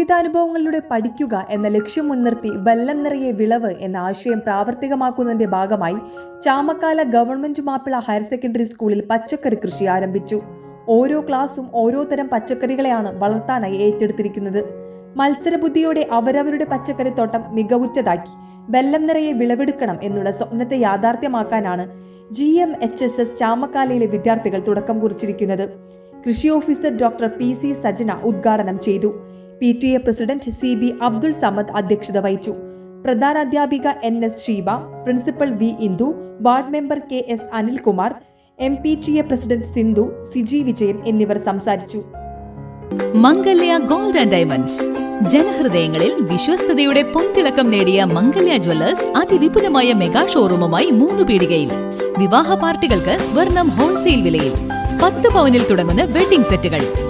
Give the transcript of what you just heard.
ജീവിതാനുഭവങ്ങളിലൂടെ പഠിക്കുക എന്ന ലക്ഷ്യം മുൻനിർത്തി വെള്ളം നിറയെ വിളവ് എന്ന ആശയം പ്രാവർത്തികമാക്കുന്നതിന്റെ ഭാഗമായി Chamakkala government Mappila higher secondary സ്കൂളിൽ പച്ചക്കറി കൃഷി ആരംഭിച്ചു. ഓരോ ക്ലാസ്സും ഓരോ തരം പച്ചക്കറികളെയാണ് വളർത്താനായി ഏറ്റെടുത്തിരിക്കുന്നത്. മത്സരബുദ്ധിയോടെ അവരവരുടെ പച്ചക്കറിത്തോട്ടം മികവുറ്റതാക്കി വെള്ളം നിറയെ വിളവെടുക്കണം എന്നുള്ള സ്വപ്നത്തെ യാഥാർത്ഥ്യമാക്കാനാണ് G M H S S ചാമക്കാലയിലെ വിദ്യാർത്ഥികൾ തുടക്കം കുറിച്ചിരിക്കുന്നത്. കൃഷി officer doctor P C Sajana ഉദ്ഘാടനം ചെയ്തു. P T A president C B Abdul Samad അധ്യക്ഷത വഹിച്ചു. പ്രധാനാധ്യാപിക N S Sheeba principal V Indu ward member K S Anilkumar M P T A president Sindhu Siji Vijayan എന്നിവർ സംസാരിച്ചു. Mangalya gold and diamonds. ജനഹൃദയങ്ങളിൽ വിശ്വസ്തയുടെ പൊൻതിളക്കം നേടിയ Mangalya Jewellers അതിവിപുലമായ mega ഷോറൂമുമായി മൂന്ന് പീടികയിൽ. വിവാഹ പാർട്ടികൾക്ക് സ്വർണം ഹോൾസെയിൽ വിലയിൽ. പത്ത് പവനിൽ തുടങ്ങുന്ന വെഡിംഗ് സെറ്റുകൾ.